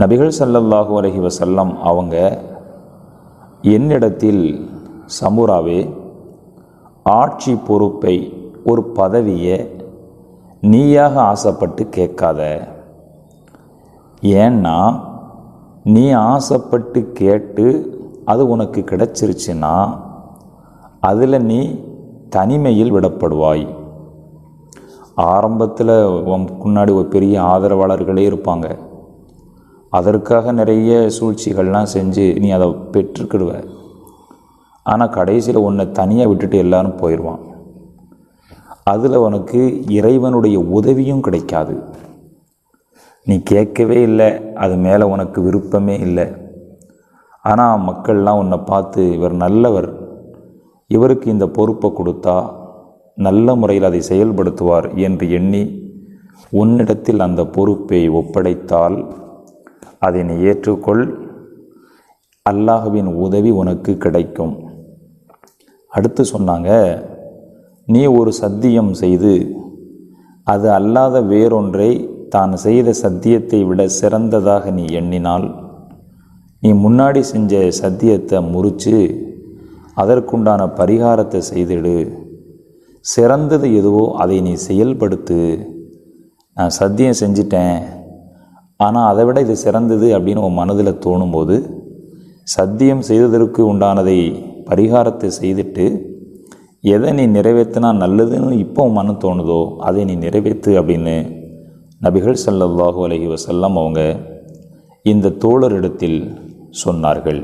நபிகள் சல்லல்லாஹு அலஹி வசல்லம் அவங்க என்னிடத்தில் சமுராவே ஆட்சி பொறுப்பை ஒரு பதவியை நீயாக ஆசைப்பட்டு கேட்காத. ஏன்னா நீ ஆசைப்பட்டு கேட்டு அது உனக்கு கிடைச்சிருச்சுன்னா அதில் நீ தனிமையில் விடப்படுவாய். ஆரம்பத்தில் முன்னாடி ஒரு பெரிய ஆதரவாளர்களே இருப்பாங்க. அதற்காக நிறைய சூழ்ச்சிகள்லாம் செஞ்சு நீ அதை பெற்றுக்கிடுவ. ஆனால் கடைசியில் உன்னை தனியாக விட்டுட்டு எல்லாரும் போயிடுவான் அதில் உனக்கு இறைவனுடைய உதவியும் கிடைக்காது. நீ கேட்கவே இல்லை அது மேலே உனக்கு விருப்பமே இல்லை. ஆனால் மக்கள்லாம் உன்னை பார்த்து இவர் நல்லவர். இவருக்கு இந்த பொறுப்பை கொடுத்தா நல்ல முறையில் அதை செயல்படுத்துவார் என்று எண்ணி உன்னிடத்தில் அந்த பொறுப்பை ஒப்படைத்தால் அதை நீ ஏற்றுக்கொள். அல்லாஹுவின் உதவி உனக்கு கிடைக்கும். அடுத்து சொன்னாங்க நீ ஒரு சத்தியம் செய்து அது அல்லாத வேறொன்றை தான் செய்த சத்தியத்தை விட சிறந்ததாக நீ எண்ணினால் நீ முன்னாடி செஞ்ச சத்தியத்தை முறித்து அதற்குண்டான பரிகாரத்தை செய்திடு. சிறந்தது எதுவோ அதை நீ செயல்படுத்து. நான் சத்தியம் செஞ்சிட்டேன். ஆனால் அதை விட இது சிறந்தது அப்படின்னு உன் மனதில் தோணும்போது சத்தியம் செய்ததற்கு உண்டானதை பரிகாரத்தை செய்துட்டு எதை நீ நிறைவேற்றினா நல்லதுன்னு இப்போ உன் மனம் தோணுதோ அதை நீ நிறைவேற்று அப்படின்னு நபிகள் ஸல்லல்லாஹு அலஹி வஸல்லம் அவங்க இந்த தோழரிடத்தில் சொன்னார்கள்.